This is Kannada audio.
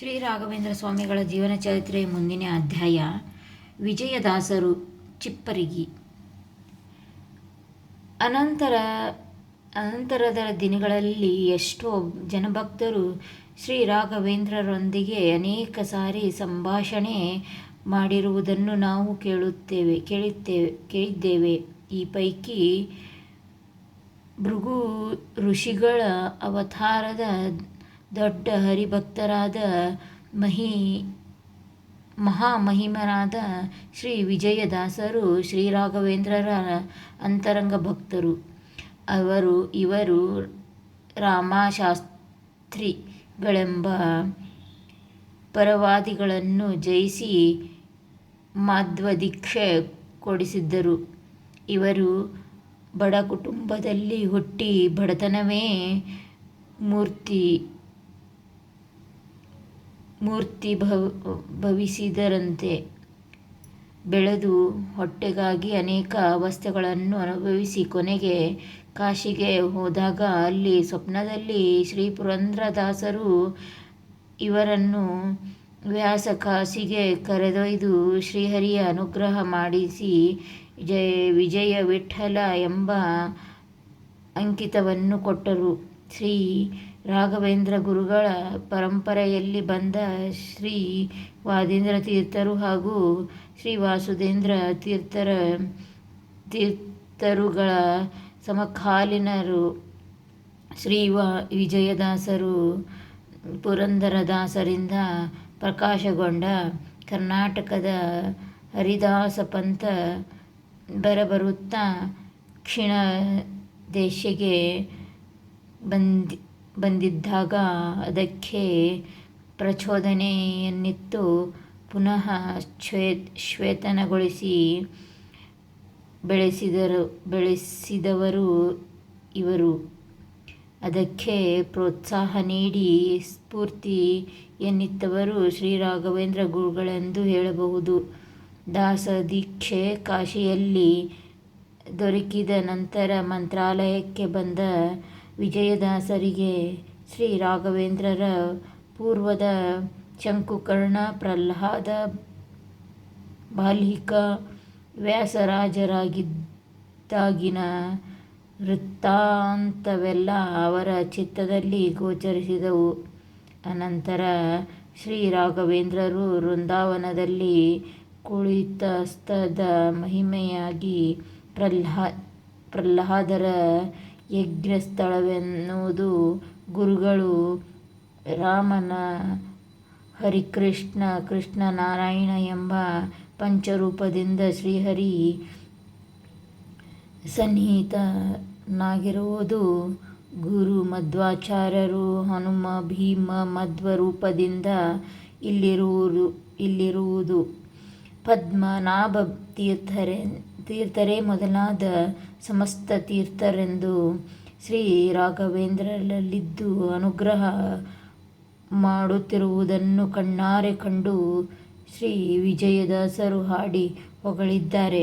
ಶ್ರೀ ರಾಘವೇಂದ್ರ ಸ್ವಾಮಿಗಳ ಜೀವನ ಚರಿತ್ರೆಯ ಮುಂದಿನ ಅಧ್ಯಾಯ, ವಿಜಯದಾಸರು ಚಿಪ್ಪರಿಗಿ. ಅನಂತರ, ಅನಂತರದ ದಿನಗಳಲ್ಲಿ ಎಷ್ಟೋ ಜನಭಕ್ತರು ಶ್ರೀ ರಾಘವೇಂದ್ರರೊಂದಿಗೆ ಅನೇಕ ಸಾರಿ ಸಂಭಾಷಣೆ ಮಾಡಿರುವುದನ್ನು ನಾವು ಕೇಳುತ್ತೇವೆ ಕೇಳುತ್ತೇವೆ, ಕೇಳಿದ್ದೇವೆ. ಈ ಪೈಕಿ ಭೃಗು ಋಷಿಗಳ ಅವತಾರದ ದೊಡ್ಡ ಹರಿಭಕ್ತರಾದ ಮಹಿ, ಮಹಾಮಹಿಮರಾದ ಶ್ರೀ ವಿಜಯದಾಸರು ಶ್ರೀ ರಾಘವೇಂದ್ರರ ಅಂತರಂಗ ಭಕ್ತರು. ಅವರು, ಇವರು ರಾಮಶಾಸ್ತ್ರಿಗಳೆಂಬ ಪರವಾದಿಗಳನ್ನು ಜಯಿಸಿ ಮಾಧ್ವದೀಕ್ಷೆ ಕೊಡಿಸಿದ್ದರು. ಇವರು ಬಡ ಕುಟುಂಬದಲ್ಲಿ ಹುಟ್ಟಿ ಬಡತನವೇ ಮೂರ್ತಿ ಮೂರ್ತಿ ಭವ, ಭವಿಸಿದರಂತೆ ಬೆಳೆದು ಹೊಟ್ಟೆಗಾಗಿ ಅನೇಕ ಅವಸ್ಥೆಗಳನ್ನು ಅನುಭವಿಸಿ ಕೊನೆಗೆ ಕಾಶಿಗೆ ಹೋದಾಗ ಅಲ್ಲಿ ಸ್ವಪ್ನದಲ್ಲಿ ಶ್ರೀ ಪುರಂದ್ರದಾಸರು ಇವರನ್ನು ವ್ಯಾಸ ಕಾಶಿಗೆ ಕರೆದೊಯ್ದು ಶ್ರೀಹರಿಯ ಅನುಗ್ರಹ ಮಾಡಿಸಿ ಜಯ, ವಿಜಯ ವಿಠಲ ಎಂಬ ಅಂಕಿತವನ್ನು ಕೊಟ್ಟರು. ಶ್ರೀ ರಾಘವೇಂದ್ರ ಗುರುಗಳ ಪರಂಪರೆಯಲ್ಲಿ ಬಂದ ಶ್ರೀ ವಾದೇಂದ್ರ ತೀರ್ಥರು ಹಾಗೂ ಶ್ರೀ ವಾಸುದೇಂದ್ರ ತೀರ್ಥರ ತೀರ್ಥರುಗಳ ಸಮಕಾಲೀನರು ಶ್ರೀ ವಿಜಯದಾಸರು, ಪುರಂದರದಾಸರಿಂದ ಪ್ರಕಾಶಗೊಂಡ ಕರ್ನಾಟಕದ ಹರಿದಾಸ ಪಂಥ ಬರಬರುತ್ತಾ ಕ್ಷೀಣ ದೇಶಿಗೆ ಬಂದಿ ಬಂದಿದ್ದಾಗ ಅದಕ್ಕೆ ಪ್ರಚೋದನೆಯನ್ನಿತ್ತು ಪುನಃ ಶ್ವೇ ಶ್ವೇತನಗೊಳಿಸಿ ಬೆಳೆಸಿದರು, ಬೆಳೆಸಿದವರು ಇವರು. ಅದಕ್ಕೆ ಪ್ರೋತ್ಸಾಹ ನೀಡಿ ಸ್ಫೂರ್ತಿ ಎನ್ನಿತ್ತವರು ಶ್ರೀ ರಾಘವೇಂದ್ರ ಗುರುಗಳೆಂದು ಹೇಳಬಹುದು. ದಾಸ ದೀಕ್ಷೆ ಕಾಶಿಯಲ್ಲಿ ದೊರಕಿದ ನಂತರ ಮಂತ್ರಾಲಯಕ್ಕೆ ಬಂದ ವಿಜಯದಾಸರಿಗೆ ಶ್ರೀ ರಾಘವೇಂದ್ರರ ಪೂರ್ವದ ಶಂಕುಕರ್ಣ ಪ್ರಹ್ಲಾದ ಬಾಲಿಕ, ವ್ಯಾಸರಾಜರಾಗಿದ್ದಾಗಿನ ವೃತ್ತಾಂತವೆಲ್ಲ ಅವರ ಚಿತ್ತದಲ್ಲಿ ಗೋಚರಿಸಿದವು. ಅನಂತರ ಶ್ರೀ ರಾಘವೇಂದ್ರರು ವೃಂದಾವನದಲ್ಲಿ ಕುಳಿತಸ್ಥದ ಮಹಿಮೆಯಾಗಿ ಪ್ರಹ್ಲಾ, ಪ್ರಹ್ಲಾದರ ಯಜ್ಞಸ್ಥಳವೆನ್ನುವುದು ಗುರುಗಳು ರಾಮನ ಹರಿಕೃಷ್ಣ ಕೃಷ್ಣ ನಾರಾಯಣ ಎಂಬ ಪಂಚರೂಪದಿಂದ ಶ್ರೀಹರಿ ಸನ್ನಿಹಿತನಾಗಿರುವುದು. ಗುರು ಮಧ್ವಾಚಾರ್ಯರು ಹನುಮ, ಭೀಮ ಮಧ್ವರೂಪದಿಂದ ಇಲ್ಲಿರುವುದು ಇಲ್ಲಿರುವುದು. ಪದ್ಮನಾಭ ತೀರ್ಥರೆ ತೀರ್ಥರೇ ಮೊದಲಾದ ಸಮಸ್ತ ತೀರ್ಥರೆಂದು ಶ್ರೀ ರಾಘವೇಂದ್ರರಲ್ಲಿದ್ದು ಅನುಗ್ರಹ ಮಾಡುತ್ತಿರುವುದನ್ನು ಕಣ್ಣಾರೆ ಕಂಡು ಶ್ರೀ ವಿಜಯದಾಸರು ಹಾಡಿ ಹೊಗಳಿದ್ದಾರೆ.